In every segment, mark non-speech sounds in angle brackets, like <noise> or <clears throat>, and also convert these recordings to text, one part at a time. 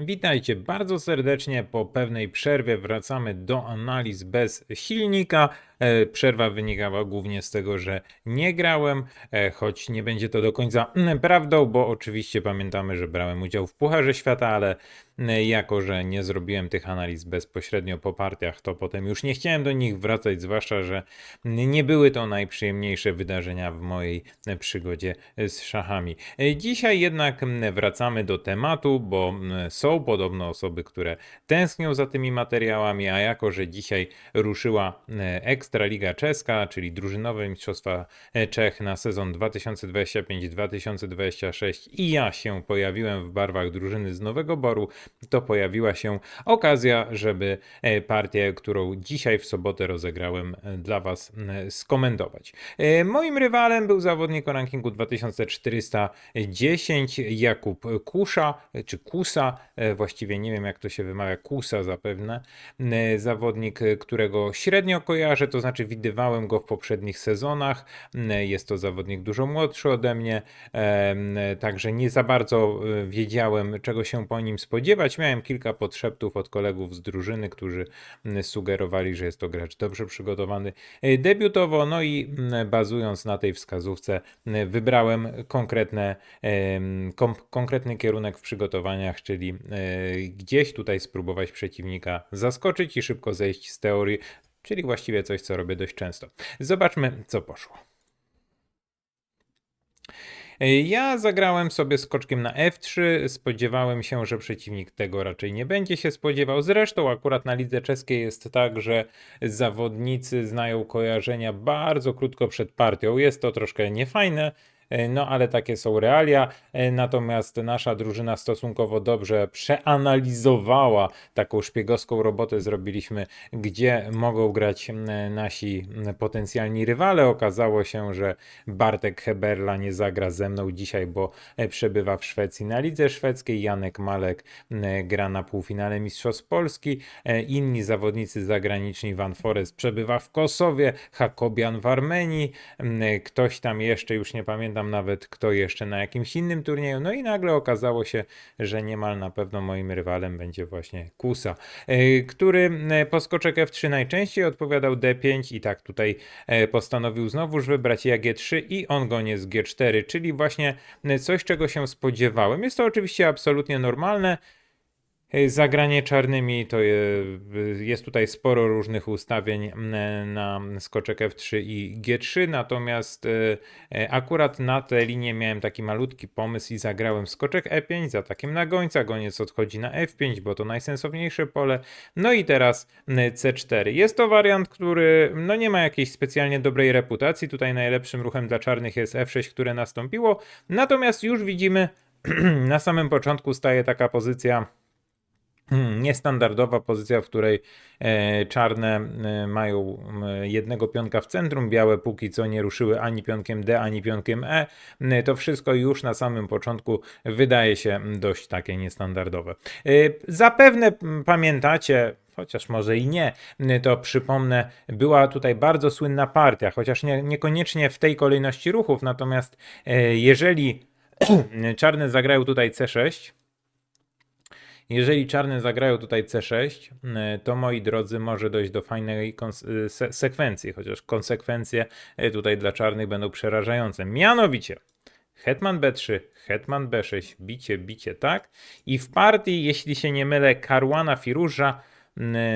Witajcie bardzo serdecznie. Po pewnej przerwie wracamy do analiz bez silnika. E, Przerwa wynikała głównie z tego, że nie grałem, e, choć nie będzie to do końca mm, prawdą, bo oczywiście pamiętamy, że brałem udział w Pucharze Świata, ale mm, jako, że nie zrobiłem tych analiz bezpośrednio po partiach, to potem już nie chciałem do nich wracać, zwłaszcza, że nie były to najprzyjemniejsze wydarzenia w mojej e, przygodzie z szachami. Dzisiaj jednak mm, wracamy do tematu, bo mm, są podobno osoby, które tęsknią za tymi materiałami, a jako, że dzisiaj ruszyła e, Ekstraliga Czeska, czyli drużynowe Mistrzostwa e, Czech na sezon 2025-2026 i ja się pojawiłem w barwach drużyny z Nowego Boru, to pojawiła się okazja, żeby e, partię, którą dzisiaj w sobotę rozegrałem e, dla Was skomentować. Moim rywalem był zawodnik o rankingu 2410 Jakub Kusza, czy Kusa, właściwie nie wiem jak to się wymawia, Kusa zapewne. Zawodnik, którego średnio kojarzę, to znaczy widywałem go w poprzednich sezonach. Jest to zawodnik dużo młodszy ode mnie, także nie za bardzo e, wiedziałem czego się po nim spodziewać. Miałem kilka podszeptów od kolegów z drużyny, którzy sugerowali, że jest to gracz dobrze przygotowany e, debiutowo, no i bazując na tej wskazówce wybrałem konkretne, kom, konkretny kierunek w przygotowaniach, czyli e, gdzieś tutaj spróbować przeciwnika zaskoczyć i szybko zejść z teorii, czyli właściwie coś, co robię dość często. Zobaczmy, co poszło. Ja zagrałem sobie skoczkiem na F3. Spodziewałem się, że przeciwnik tego raczej nie będzie się spodziewał. Zresztą, akurat na lidze czeskiej jest tak, że zawodnicy znają kojarzenia bardzo krótko przed partią. Jest to troszkę niefajne. E, No, ale takie są realia. E, Natomiast nasza drużyna stosunkowo dobrze przeanalizowała taką szpiegowską robotę. Zrobiliśmy, gdzie mogą grać nasi potencjalni rywale. Okazało się, że Bartek Heberla nie zagra ze mną dzisiaj, bo e, przebywa w Szwecji na lidze szwedzkiej. Janek Malek gra na półfinale Mistrzostw Polski. Inni zawodnicy zagraniczni, Van Forest przebywa w Kosowie, Hakobian w Armenii. Ktoś tam jeszcze, już nie pamiętam nawet kto jeszcze na jakimś innym turnieju. No i nagle okazało się, że niemal na pewno moim rywalem będzie właśnie Kusa, e, który e, po skoczek F3 najczęściej odpowiadał D5 i tak tutaj e, postanowił znowuż wybrać ja G3 i on goniec G4, czyli właśnie coś, czego się spodziewałem. Jest to oczywiście absolutnie normalne. Zagranie czarnymi to je- jest tutaj sporo różnych ustawień m, na skoczek F3 i G3, natomiast e, e, akurat na tę linię miałem taki malutki pomysł i zagrałem skoczek E5 za takim na gońca, goniec odchodzi na F5, bo to najsensowniejsze pole. No i teraz m, C4. Jest to wariant, który no nie ma jakiejś specjalnie dobrej reputacji. Tutaj najlepszym ruchem dla czarnych jest F6, które nastąpiło. Natomiast już widzimy <clears throat> na samym początku staje taka pozycja niestandardowa pozycja, w której e, czarne e, mają jednego pionka w centrum, białe póki co nie ruszyły ani pionkiem D, ani pionkiem E. M, To wszystko już na samym początku wydaje się dość takie niestandardowe. E, Zapewne pamiętacie, chociaż może i nie, to przypomnę, była tutaj bardzo słynna partia, chociaż nie, niekoniecznie w tej kolejności ruchów, natomiast e, jeżeli <clears throat> czarne zagrają tutaj C6, jeżeli czarne zagrają tutaj C6, y, to moi drodzy, może dojść do fajnej se- sekwencji, chociaż konsekwencje y, tutaj dla czarnych będą przerażające. Mianowicie, Hetman B3, Hetman B6, bicie, bicie, tak? I w partii, jeśli się nie mylę, Karłana Firuża,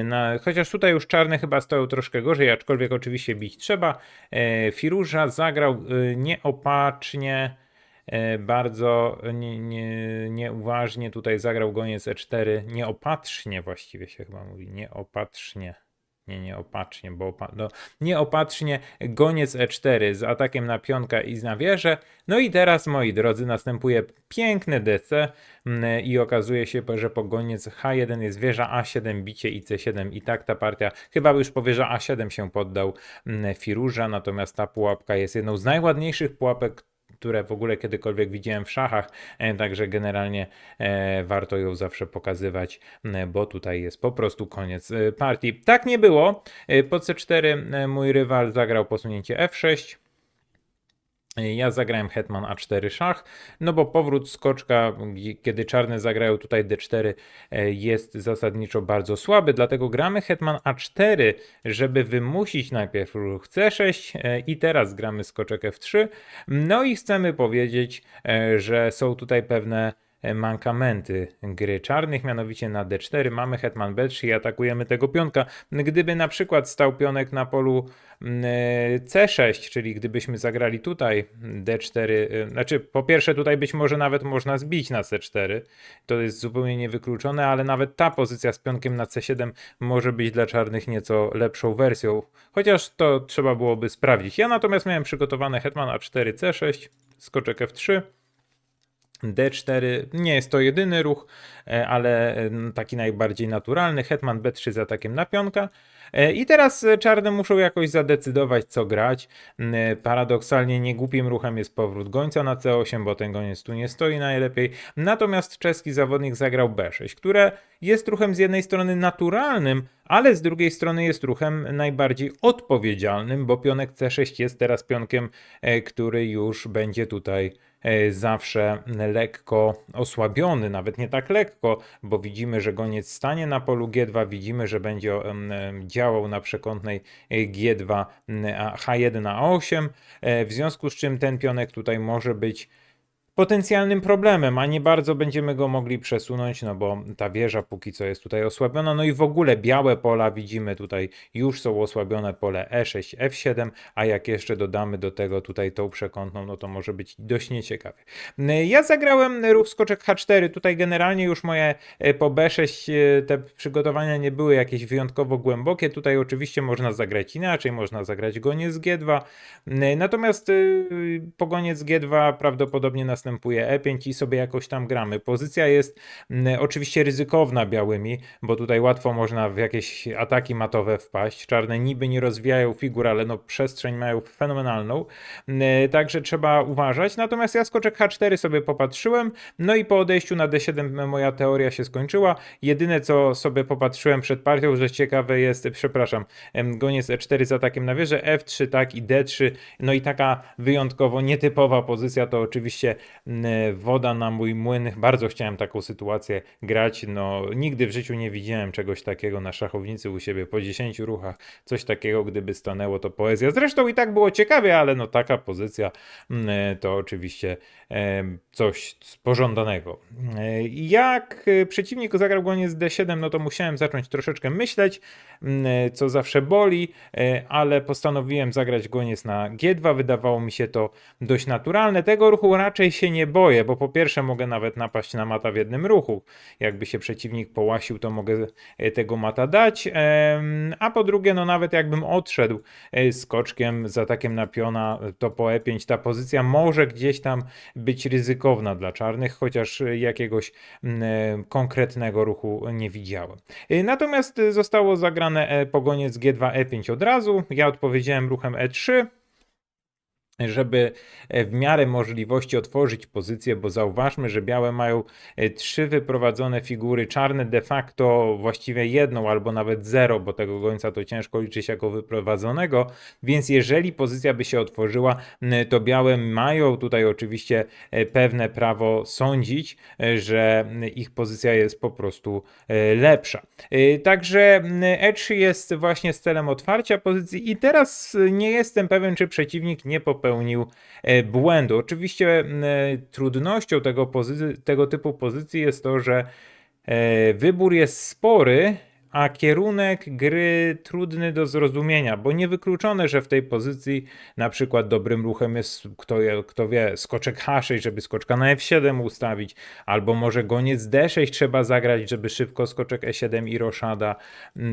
na, chociaż tutaj już czarne chyba stoją troszkę gorzej, aczkolwiek oczywiście bić trzeba. E, Firuża zagrał nieopatrznie, e, bardzo nie, nie, nieuważnie tutaj zagrał goniec E4, nieopatrznie właściwie się chyba mówi, nieopatrznie. Nie, nieopatrznie, bo opa- no, nieopatrznie goniec E4 z atakiem na pionka i na wieżę. No i teraz, moi drodzy, następuje piękne DC mm, i okazuje się, że po goniec H1 jest wieża A7, bicie i C7 i tak ta partia, chyba już po wieża A7 się poddał mm, Firuża, natomiast ta pułapka jest jedną z najładniejszych pułapek, które w ogóle kiedykolwiek widziałem w szachach, e, także generalnie e, warto ją zawsze pokazywać, m, bo tutaj jest po prostu koniec e, partii. Tak nie było. E, Po C4 e, mój rywal zagrał posunięcie F6. Ja zagrałem hetman a4 szach, no bo powrót skoczka, kiedy czarne zagrają tutaj d4 e, jest zasadniczo bardzo słaby, dlatego gramy hetman a4, żeby wymusić najpierw ruch c6 e, i teraz gramy skoczek f3. No i chcemy powiedzieć, e, że są tutaj pewne mankamenty gry czarnych, mianowicie na d4 mamy hetman b3 i atakujemy tego pionka. Gdyby na przykład stał pionek na polu mm, e, c6, czyli gdybyśmy zagrali tutaj d4, e, znaczy po pierwsze tutaj być może nawet można zbić na c4, to jest zupełnie niewykluczone, ale nawet ta pozycja z pionkiem na c7 może być dla czarnych nieco lepszą wersją, chociaż to trzeba byłoby sprawdzić. Ja natomiast miałem przygotowane hetman a4 c6, skoczek f3, D4 nie jest to jedyny ruch, e, ale taki najbardziej naturalny. Hetman B3 z atakiem na pionka. E, I teraz e, czarne muszą jakoś zadecydować, co grać. Paradoksalnie niegłupim ruchem jest powrót gońca na C8, bo ten goniec tu nie stoi najlepiej. Natomiast czeski zawodnik zagrał B6, które jest ruchem z jednej strony naturalnym, ale z drugiej strony jest ruchem najbardziej odpowiedzialnym, bo pionek C6 jest teraz pionkiem, który już będzie tutaj zawsze lekko osłabiony, nawet nie tak lekko, bo widzimy, że goniec stanie na polu G2, widzimy, że będzie działał na przekątnej e, G2, m, a H1 na A8, e, w związku z czym ten pionek tutaj może być potencjalnym problemem, a nie bardzo będziemy go mogli przesunąć, no bo ta wieża póki co jest tutaj osłabiona, no i w ogóle białe pola widzimy tutaj już są osłabione pole E E6, F7, a jak jeszcze dodamy do tego tutaj tą przekątną, no to może być dość nieciekawie. Ja zagrałem ruch skoczek H4, tutaj generalnie już moje e, po B6 e, te przygotowania nie były jakieś wyjątkowo głębokie, tutaj oczywiście można zagrać inaczej, można zagrać goniec G2, natomiast y, po goniec G2 prawdopodobnie następuje E5 i sobie jakoś tam gramy. Pozycja jest mm, oczywiście ryzykowna białymi, bo tutaj łatwo można w jakieś ataki matowe wpaść. Czarne niby nie rozwijają figur, ale no przestrzeń mają fenomenalną, Mm, także trzeba uważać. Natomiast ja skoczek H4 sobie popatrzyłem, no i po odejściu na D7 moja teoria się skończyła. Jedyne co sobie popatrzyłem przed partią, że ciekawe jest, przepraszam, goniec E4 z atakiem na wieżę, F3 tak i D3, no i taka wyjątkowo nietypowa pozycja to oczywiście woda na mój młyn. Bardzo chciałem taką sytuację grać. No, nigdy w życiu nie widziałem czegoś takiego na szachownicy u siebie po 10 ruchach. Coś takiego, gdyby stanęło, to poezja. Zresztą i tak było ciekawie, ale no taka pozycja to oczywiście coś pożądanego. E, Jak e, przeciwnik zagrał goniec D7, no to musiałem zacząć troszeczkę myśleć, mm, co zawsze boli, e, ale postanowiłem zagrać goniec na G2. Wydawało mi się to dość naturalne. Tego ruchu raczej się nie boję, bo po pierwsze mogę nawet napaść na mata w jednym ruchu. Jakby się przeciwnik połasił, to mogę e, tego mata dać. A po drugie, no nawet jakbym odszedł e, skoczkiem z atakiem na piona, to po E5 ta pozycja może gdzieś tam być ryzykowna dla czarnych, chociaż jakiegoś mm, e, konkretnego ruchu nie widziałem. E, Natomiast e, zostało zagrane pogoniec G2 E5 od razu. Ja odpowiedziałem ruchem E3 żeby e, w miarę możliwości otworzyć pozycję, bo zauważmy, że białe mają e, trzy wyprowadzone figury, czarne de facto właściwie jedną albo nawet zero, bo tego gońca to ciężko liczyć jako wyprowadzonego, więc jeżeli pozycja by się otworzyła, to białe mają tutaj oczywiście e, pewne prawo sądzić, że ich pozycja jest po prostu lepsza. Także m, E3 jest właśnie z celem otwarcia pozycji i teraz nie jestem pewien, czy przeciwnik nie popełnił e, błędu. Oczywiście e, trudnością tego, tego typu pozycji jest to, że e, wybór jest spory, a kierunek gry trudny do zrozumienia, bo niewykluczone, że w tej pozycji na przykład dobrym ruchem jest, kto, kto wie, skoczek H6, żeby skoczka na F7 ustawić, albo może goniec D6 trzeba zagrać, żeby szybko skoczek E7 i roszada. Yy,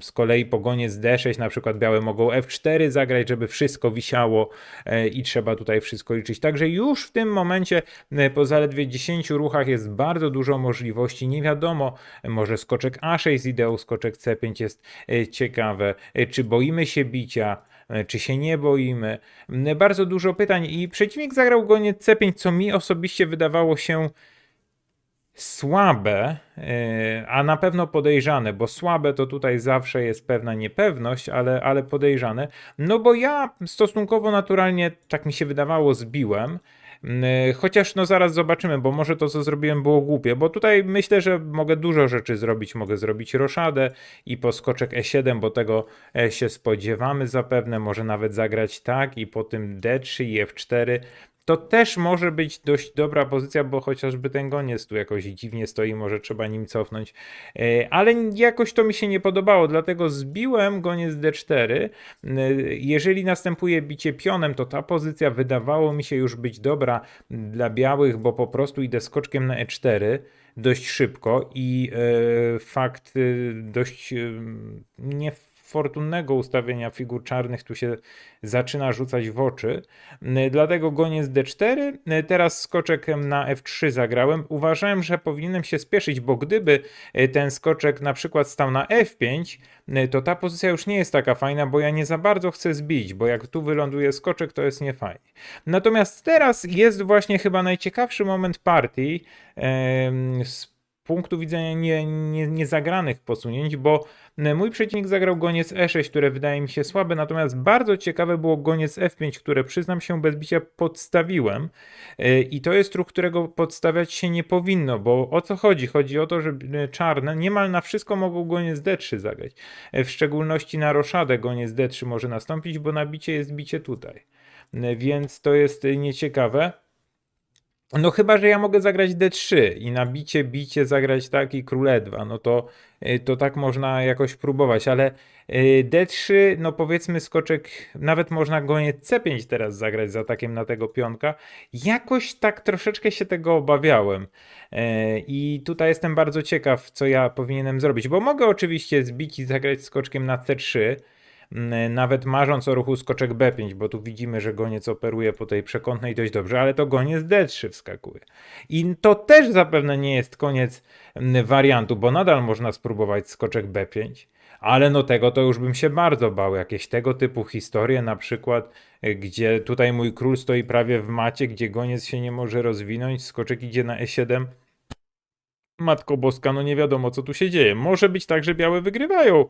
Z kolei po goniec D6 na przykład białe mogą F4 zagrać, żeby wszystko wisiało yy, i trzeba tutaj wszystko liczyć. Także już w tym momencie yy, po zaledwie 10 ruchach jest bardzo dużo możliwości. Nie wiadomo, może skoczek A6 z ideą skoczek C5 jest yy, ciekawe. Yy, Czy boimy się bicia? Yy, Czy się nie boimy? Bardzo dużo pytań i przeciwnik zagrał goniec C5, co mi osobiście wydawało się słabe, e, a na pewno podejrzane, bo słabe to tutaj zawsze jest pewna niepewność, ale, ale podejrzane. No bo ja stosunkowo naturalnie, tak mi się wydawało, zbiłem. Mm, Chociaż no zaraz zobaczymy, bo może to co zrobiłem było głupie, bo tutaj myślę, że mogę dużo rzeczy zrobić. Mogę zrobić roszadę i poskoczek E7, bo tego e, się spodziewamy zapewne. Może nawet zagrać tak i po tym D3 i F4. To też może być dość dobra pozycja, bo chociażby ten goniec tu jakoś dziwnie stoi, może trzeba nim cofnąć. E, Ale jakoś to mi się nie podobało, dlatego zbiłem goniec D4. E, Jeżeli następuje bicie pionem, to ta pozycja wydawało mi się już być dobra dla białych, bo po prostu idę skoczkiem na E4 dość szybko i e, fakt dość e, niefortunnego ustawienia figur czarnych tu się zaczyna rzucać w oczy. E, Dlatego goniec D4, e, teraz skoczek na F3 zagrałem. Uważałem, że powinienem się spieszyć, bo gdyby e, ten skoczek na przykład stał na F5, e, to ta pozycja już nie jest taka fajna, bo ja nie za bardzo chcę zbić, bo jak tu wyląduje skoczek, to jest niefajnie. Natomiast teraz jest właśnie chyba najciekawszy moment partii z punktu widzenia nie, nie, niezagranych posunięć, bo e, mój przeciwnik zagrał goniec E6, które wydaje mi się słabe, natomiast bardzo ciekawe było goniec F5, które przyznam się bez bicia podstawiłem E, i to jest ruch, którego podstawiać się nie powinno, bo o co chodzi? Chodzi o to, że e, czarne niemal na wszystko mogą goniec D3 zagrać, w szczególności na roszadę goniec D3 może nastąpić, bo na bicie jest bicie tutaj. Więc to jest nieciekawe. No chyba, że ja mogę zagrać D3 i na bicie, bicie zagrać tak i król E2, no to, y, to tak można jakoś próbować, ale y, D3, no powiedzmy skoczek, nawet można goniec C5 teraz zagrać z atakiem na tego pionka. Jakoś tak troszeczkę się tego obawiałem E, i tutaj jestem bardzo ciekaw, co ja powinienem zrobić, bo mogę oczywiście zbić i zagrać skoczkiem na C3, Mm, nawet marząc o ruchu skoczek B5, bo tu widzimy, że goniec operuje po tej przekątnej dość dobrze, ale to goniec D3 wskakuje. I to też zapewne nie jest koniec mm, wariantu, bo nadal można spróbować skoczek B5. Ale no tego to już bym się bardzo bał. Jakieś tego typu historie, na przykład, y, gdzie tutaj mój król stoi prawie w macie, gdzie goniec się nie może rozwinąć, skoczek idzie na E7. Matko Boska, no nie wiadomo co tu się dzieje. Może być tak, że białe wygrywają.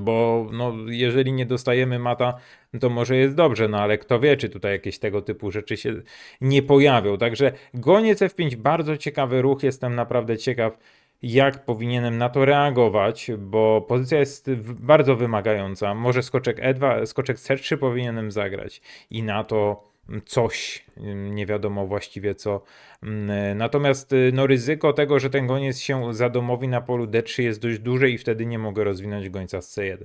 Bo no, jeżeli nie dostajemy mata, to może jest dobrze, no ale kto wie, czy tutaj jakieś tego typu rzeczy się nie pojawią. Także goniec F5, bardzo ciekawy ruch, jestem naprawdę ciekaw, jak powinienem na to reagować, bo pozycja jest bardzo wymagająca. Może skoczek E2, skoczek C3 powinienem zagrać i na to coś, ym, nie wiadomo właściwie co. Mm, Natomiast y, no, ryzyko tego, że ten goniec się zadomowi na polu D3 jest dość duże i wtedy nie mogę rozwinąć gońca z C1.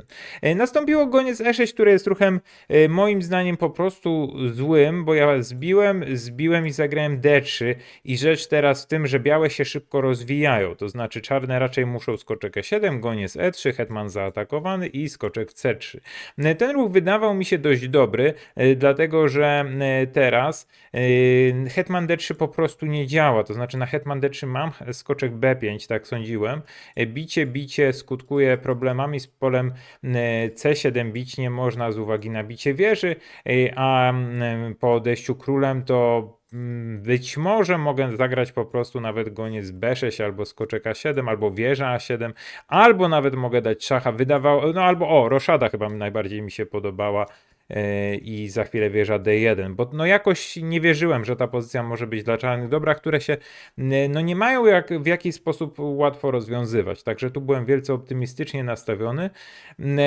E, Nastąpiło goniec E6, który jest ruchem e, moim zdaniem po prostu złym, bo ja zbiłem, zbiłem i zagrałem D3 i rzecz teraz w tym, że białe się szybko rozwijają, to znaczy czarne raczej muszą skoczek E7, goniec E3, hetman zaatakowany i skoczek C3. E, Ten ruch wydawał mi się dość dobry, e, dlatego że e, teraz e, hetman D3 po prostu nie działa, to znaczy na hetman D3 mam skoczek B5, tak sądziłem, E, bicie, bicie skutkuje problemami z polem e, C7 bić nie można z uwagi na bicie wieży, e, a po odejściu królem to być może mogę zagrać po prostu nawet goniec B6 albo skoczek A7 albo wieża A7 albo nawet mogę dać szacha, wydawało, no albo o, roszada chyba najbardziej mi się podobała. e, i za chwilę wieża D1, bo no jakoś nie wierzyłem, że ta pozycja może być dla czarnych dobra, które się no nie mają jak, w jakiś sposób łatwo rozwiązywać, także tu byłem wielce optymistycznie nastawiony. E,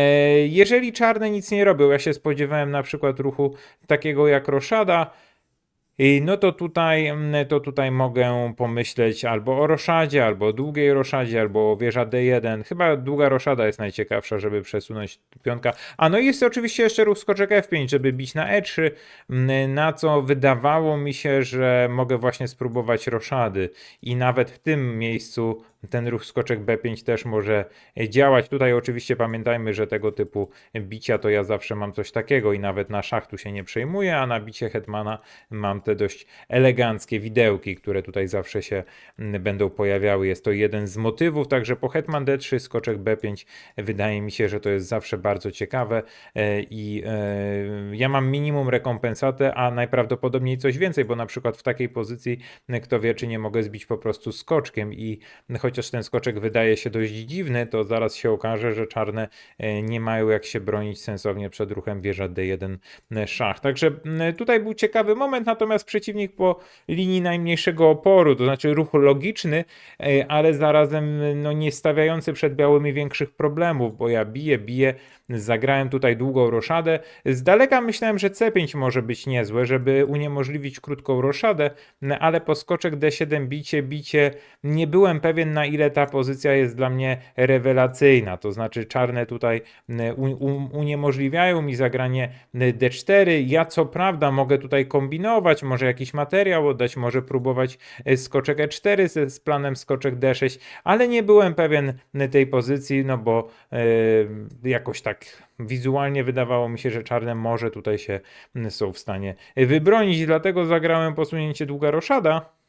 Jeżeli czarne nic nie robią, ja się spodziewałem na przykład ruchu takiego jak roszada, no to tutaj, mm, to tutaj mogę pomyśleć albo o roszadzie, albo o długiej roszadzie, albo o wieża D1. Chyba długa roszada jest najciekawsza, żeby przesunąć pionka. A no i jest oczywiście jeszcze ruch skoczek F5, żeby bić na E3, mm, na co wydawało mi się, że mogę właśnie spróbować roszady. I nawet w tym miejscu ten ruch skoczek B5 też może działać. Tutaj oczywiście pamiętajmy, że tego typu bicia to ja zawsze mam coś takiego i nawet na szachtu się nie przejmuję, a na bicie hetmana mam te dość eleganckie widełki, które tutaj zawsze się będą pojawiały. Jest to jeden z motywów, także po hetman D3, skoczek B5 wydaje mi się, że to jest zawsze bardzo ciekawe e, i e, ja mam minimum rekompensatę, a najprawdopodobniej coś więcej, bo na przykład w takiej pozycji kto wie, czy nie mogę zbić po prostu skoczkiem i chociaż ten skoczek wydaje się dość dziwny, to zaraz się okaże, że czarne e, nie mają jak się bronić sensownie przed ruchem wieża D1 szach. Także tutaj był ciekawy moment, natomiast przeciwnik po linii najmniejszego oporu, to znaczy ruch logiczny, ale zarazem no, nie stawiający przed białymi większych problemów, bo ja biję, biję, zagrałem tutaj długą roszadę. Z daleka myślałem, że C5 może być niezłe, żeby uniemożliwić krótką roszadę, ale po skoczek D7 bicie, bicie, nie byłem pewien na ile ta pozycja jest dla mnie rewelacyjna, to znaczy czarne tutaj uniemożliwiają mi zagranie D4, ja co prawda mogę tutaj kombinować, może jakiś materiał oddać, może próbować skoczek E4 z, z planem skoczek D6, ale nie byłem pewien tej pozycji, no bo yy, jakoś tak wizualnie wydawało mi się, że czarne może tutaj się są w stanie wybronić, dlatego zagrałem posunięcie długa roszada.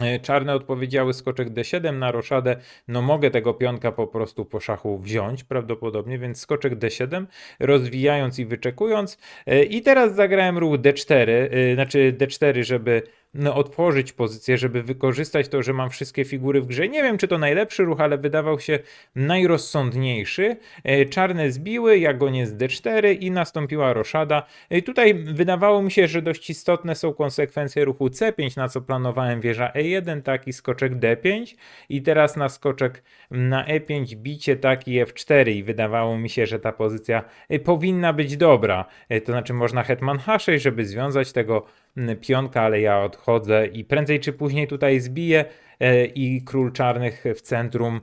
E, czarne odpowiedziały skoczek D7 na roszadę. No mogę tego pionka po prostu po szachu wziąć prawdopodobnie, więc skoczek D7 rozwijając i wyczekując. E, I teraz zagrałem ruch D4, e, znaczy D4, żeby no, otworzyć pozycję, żeby wykorzystać to, że mam wszystkie figury w grze. Nie wiem, czy to najlepszy ruch, ale wydawał się najrozsądniejszy. E, czarne zbiły, ja gonię z D4 i nastąpiła roszada. E, tutaj wydawało mi się, że dość istotne są konsekwencje ruchu C5, na co planowałem wieża E1, taki skoczek D5 i teraz na skoczek na E5 bicie taki F4 i wydawało mi się, że ta pozycja e, powinna być dobra. To znaczy można hetman H6, żeby związać tego pionka, ale ja odchodzę i prędzej czy później tutaj zbiję e, i król czarnych w centrum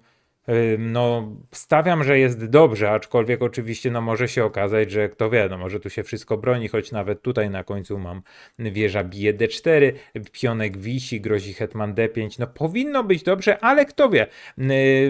no, stawiam, że jest dobrze, aczkolwiek oczywiście no, może się okazać, że kto wie, no, może tu się wszystko broni, choć nawet tutaj na końcu mam wieża bije d4, pionek wisi, grozi hetman d5, no powinno być dobrze, ale kto wie.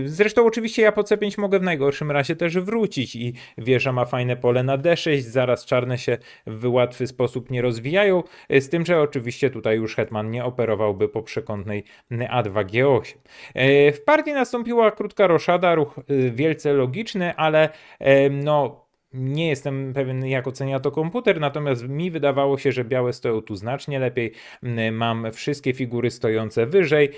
Zresztą oczywiście ja po c5 mogę w najgorszym razie też wrócić i wieża ma fajne pole na d6, zaraz czarne się w łatwy sposób nie rozwijają, z tym, że oczywiście tutaj już hetman nie operowałby po przekątnej a2 g8. E, w partii nastąpiła krótka roszada, ruch y, wielce logiczny, ale no nie jestem pewien, jak ocenia to komputer, natomiast mi wydawało się, że białe stoją tu znacznie lepiej. Mam wszystkie figury stojące wyżej.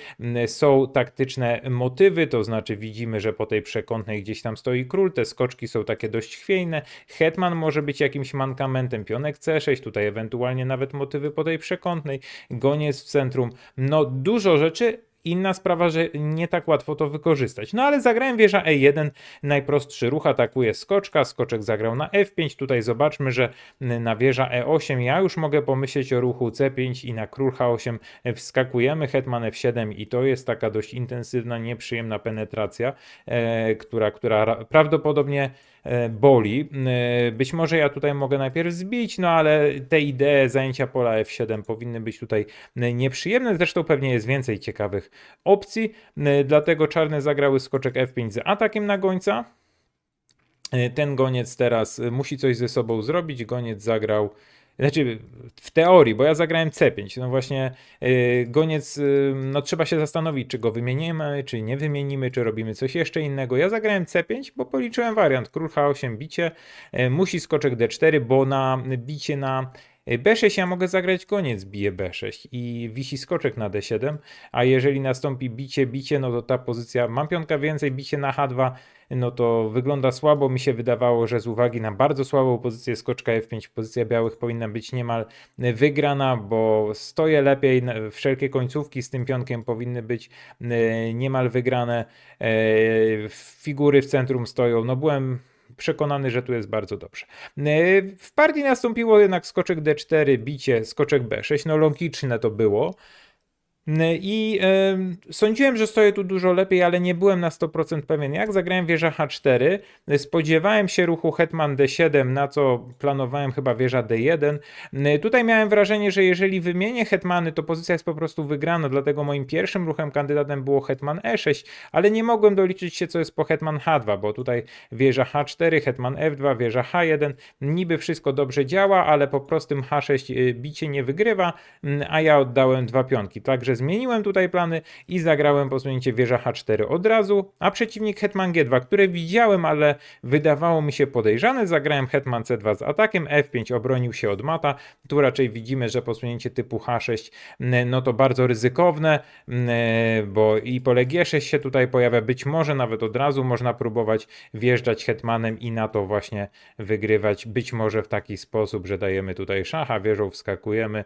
Są taktyczne motywy, to znaczy widzimy, że po tej przekątnej gdzieś tam stoi król. Te skoczki są takie dość chwiejne. Hetman może być jakimś mankamentem. Pionek C6, tutaj ewentualnie nawet motywy po tej przekątnej. Goniec w centrum. No dużo rzeczy, Inna sprawa, że nie tak łatwo to wykorzystać. No ale zagrałem wieża E1, najprostszy ruch, atakuje skoczka, skoczek zagrał na F5, tutaj zobaczmy, że na wieża E8 ja już mogę pomyśleć o ruchu C5 i na król H8 wskakujemy, hetman F7 i to jest taka dość intensywna, nieprzyjemna penetracja, e, która, która prawdopodobnie boli. E, być może ja tutaj mogę najpierw zbić, no ale te idee zajęcia pola F7 powinny być tutaj nieprzyjemne. Zresztą pewnie jest więcej ciekawych opcji. E, dlatego czarne zagrały skoczek F5 z atakiem na gońca. Ten goniec teraz musi coś ze sobą zrobić. Goniec zagrał znaczy, w teorii, bo ja zagrałem C5. No właśnie, yy, goniec, yy, no trzeba się zastanowić, czy go wymienimy, czy nie wymienimy, czy robimy coś jeszcze innego. Ja zagrałem C5, bo policzyłem wariant. Król H8 bicie, yy, musi skoczek D4, bo na bicie na B6 ja mogę zagrać koniec, bije B6 i wisi skoczek na D7, a jeżeli nastąpi bicie, bicie, no to ta pozycja, mam piątka więcej, bicie na H2, no to wygląda słabo. Mi się wydawało, że z uwagi na bardzo słabą pozycję skoczka F5, pozycja białych powinna być niemal wygrana, bo stoję lepiej, wszelkie końcówki z tym pionkiem powinny być e, niemal wygrane. E, figury w centrum stoją, no byłem przekonany, że tu jest bardzo dobrze. E, w partii nastąpiło jednak skoczek D4, bicie, skoczek B6, no logiczne to było. I em, sądziłem, że stoję tu dużo lepiej, ale nie byłem na 100% pewien. Jak zagrałem wieża H4, spodziewałem się ruchu Hetman D7, na co planowałem chyba wieża D1. Y, Tutaj miałem wrażenie, że jeżeli wymienię Hetmany, to pozycja jest po prostu wygrana, dlatego moim pierwszym ruchem kandydatem było Hetman E6, ale nie mogłem doliczyć się, co jest po Hetman H2, bo tutaj wieża H4, Hetman F2, wieża H1, niby wszystko dobrze działa, ale po prostym H6 y, bicie nie wygrywa, a ja oddałem dwa pionki. Także zmieniłem tutaj plany i zagrałem posunięcie wieża H4 od razu, a przeciwnik Hetman G2, które widziałem, ale wydawało mi się podejrzane, zagrałem Hetman C2 z atakiem, F5 obronił się od mata, tu raczej widzimy, że posunięcie typu H6 mm, no to bardzo ryzykowne, bo i pole G6 się tutaj pojawia, być może nawet od razu można próbować wjeżdżać hetmanem i na to właśnie wygrywać, być może w taki sposób, że dajemy tutaj szacha, wieżą wskakujemy.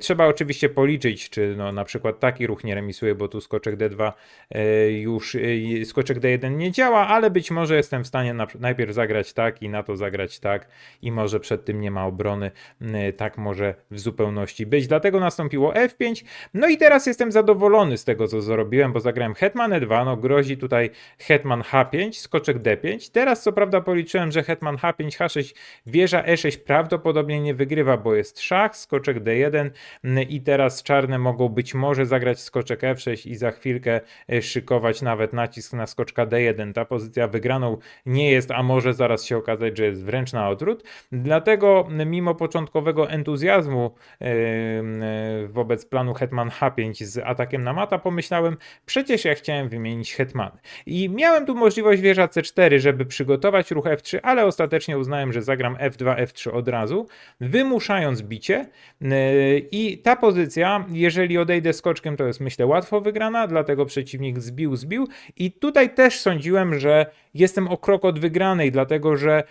Trzeba oczywiście policzyć, czy no, na przykład taki ruch nie remisuje, bo tu skoczek D2 e, już, e, skoczek D1 nie działa, ale być może jestem w stanie na, najpierw zagrać tak i na to zagrać tak i może przed tym nie ma obrony, Mm, tak może w zupełności być. Dlatego nastąpiło F5, no i teraz jestem zadowolony z tego, co zrobiłem, bo zagrałem hetman E2, no grozi tutaj hetman H5, skoczek D5. Teraz co prawda policzyłem, że hetman H5, H6, wieża E6 prawdopodobnie nie wygrywa, bo jest szach, skoczek D1 mm, i teraz czarne mogą być może zagrać skoczek F6 i za chwilkę e, szykować nawet nacisk na skoczka D1. Ta pozycja wygraną nie jest, a może zaraz się okazać, że jest wręcz na odwrót. Dlatego mimo początkowego entuzjazmu e, e, wobec planu hetman H5 z atakiem na mata pomyślałem, przecież ja chciałem wymienić hetmany. I miałem tu możliwość wieża C4, żeby przygotować ruch F3, ale ostatecznie uznałem, że zagram F2, F3 od razu, wymuszając bicie. I ta pozycja, jeżeli odejdę skoczkiem, to jest myślę łatwo wygrana, dlatego przeciwnik zbił, zbił. I tutaj też sądziłem, że jestem o krok od wygranej, dlatego że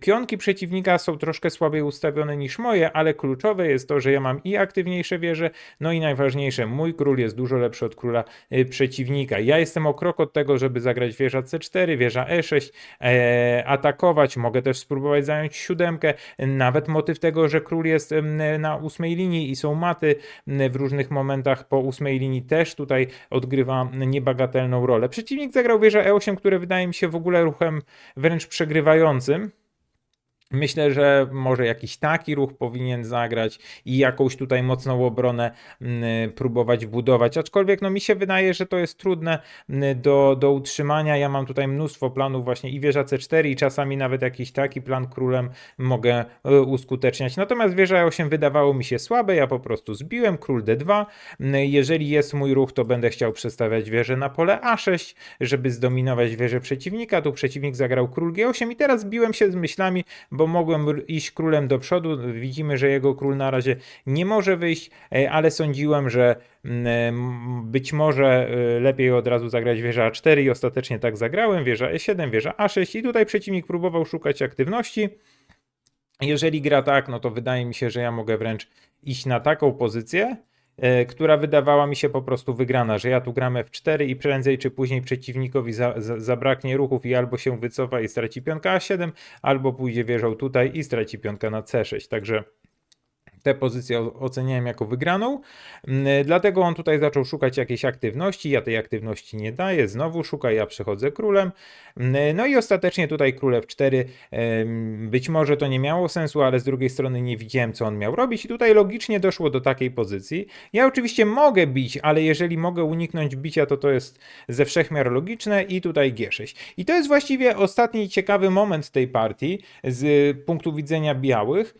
pionki przeciwnika są troszkę słabiej ustawione niż moje, ale kluczowe jest to, że ja mam i aktywniejsze wieże, no i najważniejsze, mój król jest dużo lepszy od króla yy, przeciwnika. Ja jestem o krok od tego, żeby zagrać wieża C4, wieża E6, e, atakować, mogę też spróbować zająć siódemkę, nawet motyw tego, że król jest na ósmej linii i są maty w różnych momentach po ósmej linii też tutaj odgrywa niebagatelną rolę. Przeciwnik zagrał wieża E8, które wydaje mi się w ogóle ruchem wręcz przegrywającym. tysiącym Myślę, że może jakiś taki ruch powinien zagrać i jakąś tutaj mocną obronę mm, próbować budować. Aczkolwiek no mi się wydaje, że to jest trudne mm, do, do utrzymania. Ja mam tutaj mnóstwo planów właśnie i wieża C4 i czasami nawet jakiś taki plan królem mogę e, uskuteczniać. Natomiast wieża E8 wydawało mi się słabe, ja po prostu zbiłem król D2. Mm, Jeżeli jest mój ruch, to będę chciał przestawiać wieżę na pole A6, żeby zdominować wieżę przeciwnika. Tu przeciwnik zagrał król G8 i teraz biłem się z myślami, bo mogłem r- iść królem do przodu. Widzimy, że jego król na razie nie może wyjść, e, ale sądziłem, że mm, m, być może e, lepiej od razu zagrać wieża A4 i ostatecznie tak zagrałem. Wieża E7, wieża A6 i tutaj przeciwnik próbował szukać aktywności. Jeżeli gra tak, no to wydaje mi się, że ja mogę wręcz iść na taką pozycję, e, która wydawała mi się po prostu wygrana, że ja tu gram F4 i prędzej czy później przeciwnikowi za, za, zabraknie ruchów i albo się wycofa i straci pionka A7, albo pójdzie wieżą tutaj i straci pionka na C6. Także tę pozycję oceniałem jako wygraną, Mm, dlatego on tutaj zaczął szukać jakiejś aktywności, ja tej aktywności nie daję, znowu szuka, ja przechodzę królem, Mm, no i ostatecznie tutaj król F4, em, być może to nie miało sensu, ale z drugiej strony nie widziałem, co on miał robić. I tutaj logicznie doszło do takiej pozycji. Ja oczywiście mogę bić, ale jeżeli mogę uniknąć bicia, to to jest ze wszechmiar logiczne. I tutaj G6. I to jest właściwie ostatni ciekawy moment tej partii z punktu widzenia białych,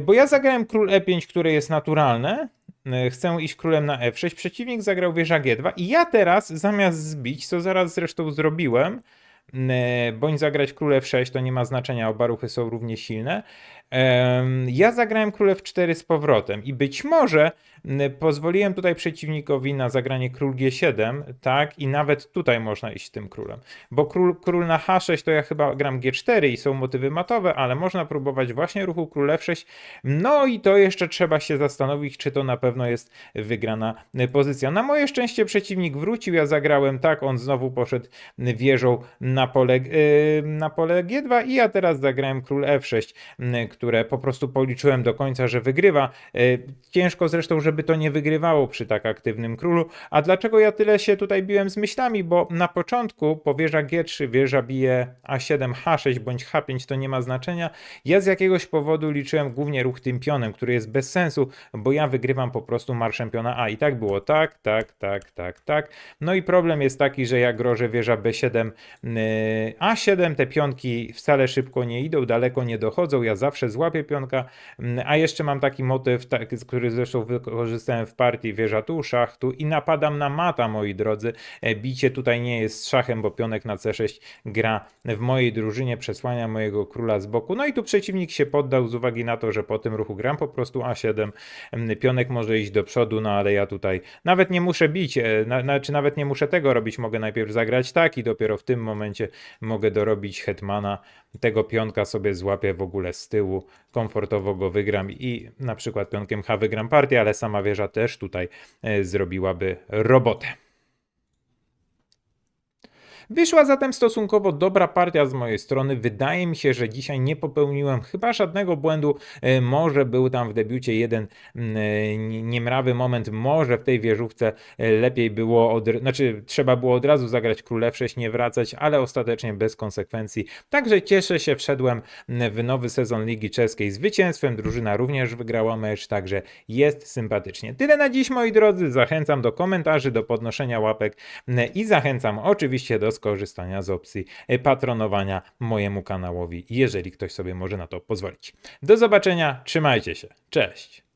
bo ja zagrałem król E5, które jest naturalne. e, Chcę iść królem na F6. Przeciwnik zagrał wieża G2. I ja teraz, zamiast zbić, co zaraz zresztą zrobiłem, e, bądź zagrać król F6, to nie ma znaczenia, oba ruchy są równie silne. Ja zagrałem król F4 z powrotem i być może pozwoliłem tutaj przeciwnikowi na zagranie król G7, tak, i nawet tutaj można iść tym królem. Bo król, król na H6 to ja chyba gram G4 i są motywy matowe, ale można próbować właśnie ruchu król F6. No i to jeszcze trzeba się zastanowić, czy to na pewno jest wygrana y, pozycja. Na moje szczęście przeciwnik wrócił, ja zagrałem tak, on znowu poszedł wieżą na pole, y, na pole G2 i ja teraz zagrałem król F6, y, które po prostu policzyłem do końca, że wygrywa. E, Ciężko zresztą, żeby to nie wygrywało przy tak aktywnym królu. A dlaczego ja tyle się tutaj biłem z myślami? Bo na początku po wieża G3 wieża bije A7, H6 bądź H5, to nie ma znaczenia. Ja z jakiegoś powodu liczyłem głównie ruch tym pionem, który jest bez sensu, bo ja wygrywam po prostu marszem piona A. I tak było tak, tak, tak, tak, tak. No i problem jest taki, że jak grożę wieża B7, yy, A7, te pionki wcale szybko nie idą, daleko nie dochodzą, ja zawsze złapię pionka, Mm, a jeszcze mam taki motyw, tak, który zresztą wykorzystałem w partii, wieża tu, szach tu i napadam na mata, moi drodzy. E, Bicie tutaj nie jest szachem, bo pionek na C6 gra w mojej drużynie, przesłania mojego króla z boku. No i tu przeciwnik się poddał z uwagi na to, że po tym ruchu gram po prostu A7. Mm, Pionek może iść do przodu, no ale ja tutaj nawet nie muszę bić, e, na, znaczy nawet nie muszę tego robić, mogę najpierw zagrać tak i dopiero w tym momencie mogę dorobić hetmana. Tego pionka sobie złapię w ogóle z tyłu, komfortowo go wygram i na przykład pionkiem H wygram partię, ale sama wieża też tutaj e, zrobiłaby robotę. Wyszła zatem stosunkowo dobra partia z mojej strony. Wydaje mi się, że dzisiaj nie popełniłem chyba żadnego błędu. E, Może był tam w debiucie jeden e, nie- niemrawy moment. Może w tej wieżówce e, lepiej było, od, znaczy trzeba było od razu zagrać król F6, nie wracać, ale ostatecznie bez konsekwencji. Także cieszę się, wszedłem w nowy sezon Ligi Czeskiej zwycięstwem. Drużyna również wygrała mecz, także jest sympatycznie. Tyle na dziś, moi drodzy. Zachęcam do komentarzy, do podnoszenia łapek i zachęcam oczywiście do skorzystania z opcji e, patronowania mojemu kanałowi, jeżeli ktoś sobie może na to pozwolić. Do zobaczenia, trzymajcie się. Cześć.